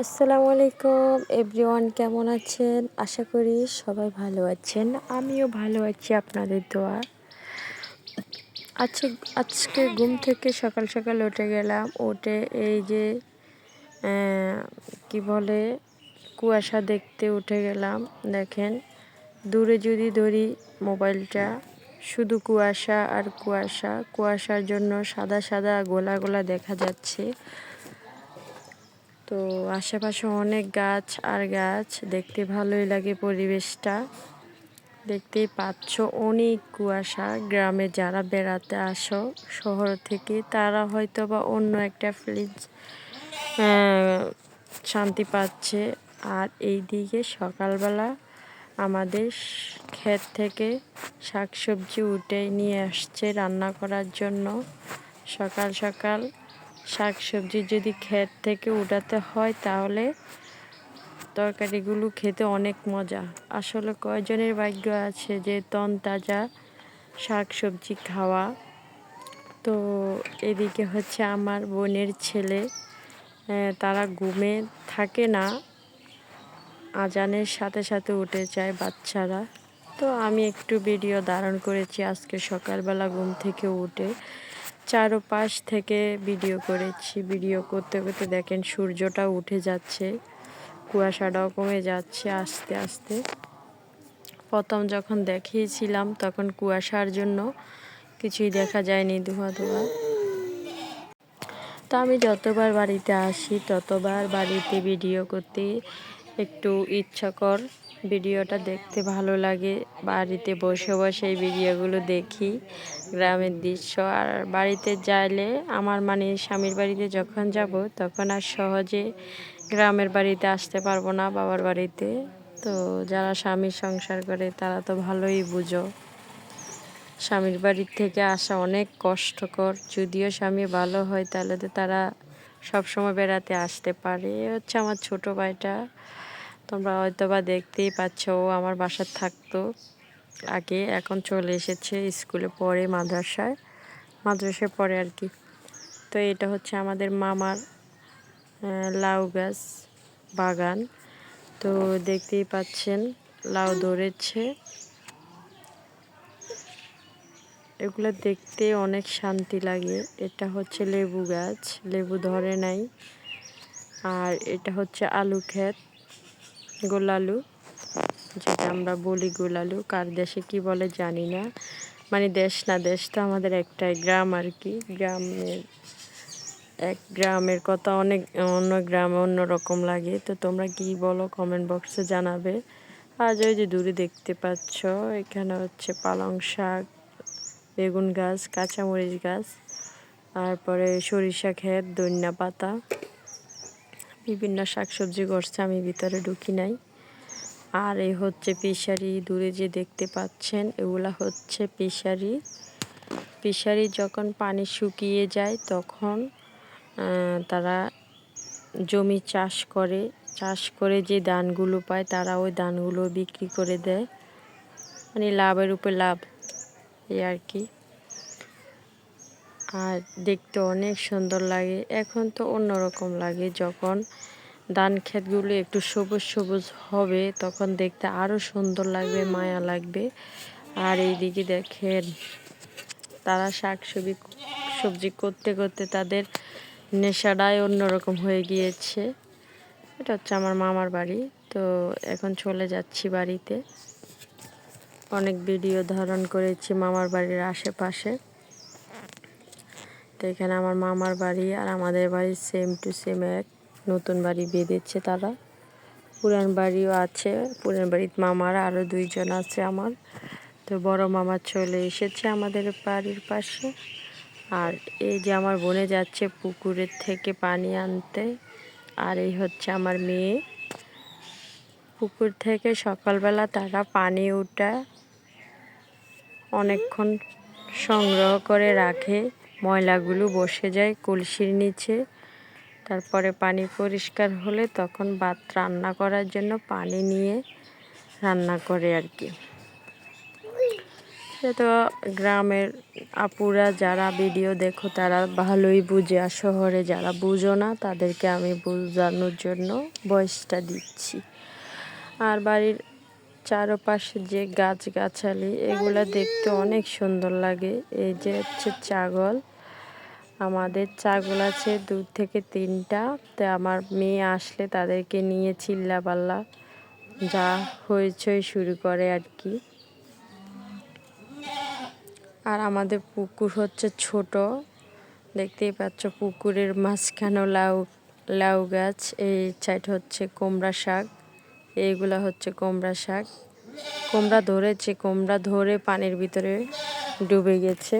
আসসালামু আলাইকুম, এভরিওয়ান কেমন আছেন? আশা করি সবাই ভালো আছেন। আমিও ভালো আছি আপনাদের দোয়া। আজকে আজকে ঘুম থেকে সকাল সকাল উঠে গেলাম। উঠে এই যে কি বলে, কুয়াশা দেখতে উঠে গেলাম। দেখেন, দূরে যদি ধরি মোবাইলটা, শুধু কুয়াশা আর কুয়াশা। কুয়াশার জন্য সাদা সাদা গোলা গোলা দেখা যাচ্ছে। তো আশেপাশে অনেক গাছ আর গাছ, দেখতে ভালোই লাগে পরিবেশটা। দেখতেই পাচ্ছ অনেক কুয়াশা, গ্রামে যারা বেড়াতে আসো, শহর থেকে তারা হয়তো বা অন্য একটা ফ্রিজ শান্তি পাচ্ছে। আর এই দিকে সকালবেলা আমাদের ক্ষেত থেকে শাকসবজি উঠে নিয়ে আসছে রান্না করার জন্য। সকাল সকাল শাক সবজি যদি ক্ষেত থেকে উঠাতে হয় তাহলে তরকারিগুলো খেতে অনেক মজা। আসলে কয়জনের ভাগ্য আছে যে তন তাজা শাক সবজি খাওয়া? তো এদিকে হচ্ছে আমার বোনের ছেলে তারা ঘুমে থাকে না। আজানের সাথে সাথে উঠে যায় বাচ্চারা। তো আমি একটু ভিডিও ধারণ করেছি আজকে সকালবেলা ঘুম থেকে উঠে। চারোপাশ থেকে ভিডিও করেছি। ভিডিও করতে করতে দেখেন সূর্যটা উঠে যাচ্ছে, কুয়াশাটাও কমে যাচ্ছে আস্তে আস্তে। প্রথম যখন দেখিয়েছিলাম তখন কুয়াশার জন্য কিছুই দেখা যায়নি ধোয়া ধোঁয়া। তো আমি যতবার বাড়িতে আসি, ততবার বাড়িতে ভিডিও করতে একটু ইচ্ছাকর ভিডিওটা দেখতে ভালো লাগে। বাড়িতে বসে বসে এই ভিডিওগুলো দেখি, গ্রামের দৃশ্য। আর বাড়িতে যাইলে আমার মানে স্বামীর বাড়িতে যখন যাব, তখন আর সহজে গ্রামের বাড়িতে আসতে পারব না বাবার বাড়িতে। তো যারা স্বামীর সংসার করে, তারা তো ভালোই বুঝো। স্বামীর বাড়ির থেকে আসা অনেক কষ্টকর। যদিও স্বামী ভালো হয়, তাহলে তো তারা সবসময় বেড়াতে আসতে পারে। হচ্ছে আমার ছোট ভাইটা। তোমরা হয়তো বা দেখতেই পাচ্ছ, ও আমার বাসার থাকতো আগে, এখন চলে এসেছে স্কুলে পড়ে মাদ্রাসায়। মাদ্রাসায় পড়ে আর কি। তো এটা হচ্ছে আমাদের মামার লাউ গাছ বাগান। তো দেখতেই পাচ্ছেন, লাউ ধরেছে। এগুলো দেখতে অনেক শান্তি লাগে। এটা হচ্ছে লেবু গাছ। লেবু ধরে নাই। আর এটা হচ্ছে আলু ক্ষেত, গোলালু, যেটা আমরা বলি গোলালু। কার দেশে কি বলে জানি না। মানে দেশ না দেশ তো আমাদের একটাই গ্রাম আর কি। গ্রামের এক গ্রামের কথা অনেক, অন্য গ্রামে অন্য রকম লাগে। তো তোমরা কি বলো কমেন্ট বক্সে জানাবে। আজ ওই যে দূরে দেখতে পাচ্ছ, এখানে হচ্ছে পালং শাক। বেগুন গাছ, কাঁচামরিচ গাছ, তারপরে সরিষা ক্ষেত দন্যা পাতা, বিভিন্ন শাকসবজি করছে আমি ভিতরে ঢুকি নাই। আর এই হচ্ছে পিসারি দূরে যে দেখতে পাচ্ছেন, এগুলা হচ্ছে পিসারি পিসারি যখন পানি শুকিয়ে যায়, তখন তারা জমি চাষ করে। চাষ করে যে ধানগুলো পায়, তারা ওই ধানগুলো বিক্রি করে দেয়। মানে লাভের উপর লাভ। এই আর কি। আর দেখতে অনেক সুন্দর লাগে। এখন তো অন্যরকম লাগে। যখন ধান ক্ষেতগুলো একটু সবুজ সবুজ হবে, তখন দেখতে আরও সুন্দর লাগবে, মায়া লাগবে। আর এইদিকে দেখেন, তারা শাক সবজি সবজি করতে করতে তাদের নেশাটাই অন্যরকম হয়ে গিয়েছে। এটা হচ্ছে আমার মামার বাড়ি। তো এখন চলে যাচ্ছি বাড়িতে। অনেক ভিডিও ধারণ করেছি মামার বাড়ির আশেপাশে। তো এখানে আমার মামার বাড়ি আর আমাদের বাড়ি সেম টু সেম এক। নতুন বাড়ি বেঁধেছে তারা। পুরান বাড়িও আছে, পুরান বাড়ির মামার আরও দুইজন আছে আমার। তো বড় মামা চলে এসেছে আমাদের বাড়ির পাশে। আর এই যে আমার বোনে যাচ্ছে পুকুরের থেকে পানি আনতে। আর এই হচ্ছে আমার মেয়ে। পুকুর থেকে সকালবেলা তারা পানি উঠা অনেকক্ষণ সংগ্রহ করে রাখে। ময়লাগুলো বসে যায় কলসির নিচে। তারপরে পানি পরিষ্কার হলে তখন ভাত রান্না করার জন্য পানি নিয়ে রান্না করে আর কি। সে তো গ্রামের আপুরা যারা ভিডিও দেখো, তারা ভালোই বুঝে। আর শহরে যারা বুঝো না, তাদেরকে আমি বোঝানোর জন্য বয়সটা দিচ্ছি। আর বাড়ির চারপাশে যে গাছগাছালি, এগুলো দেখতে অনেক সুন্দর লাগে। এই যে হচ্ছে ছাগল। আমাদের ছাগল আছে দু থেকে তিনটা। তো আমার মেয়ে আসলে তাদেরকে নিয়ে চিল্লাপাল্লা যা হইচই শুরু করে আর কি। আর আমাদের পুকুর হচ্ছে ছোট। দেখতেই পাচ্ছ পুকুরের মাঝখানে লাউ লাউ গাছ, এই সাইড হচ্ছে কুমড়া শাক। এইগুলা হচ্ছে কোমড়া শাক। কোমড়া ধরেছে কোমড়া ধরে পানির ভিতরে ডুবে গেছে।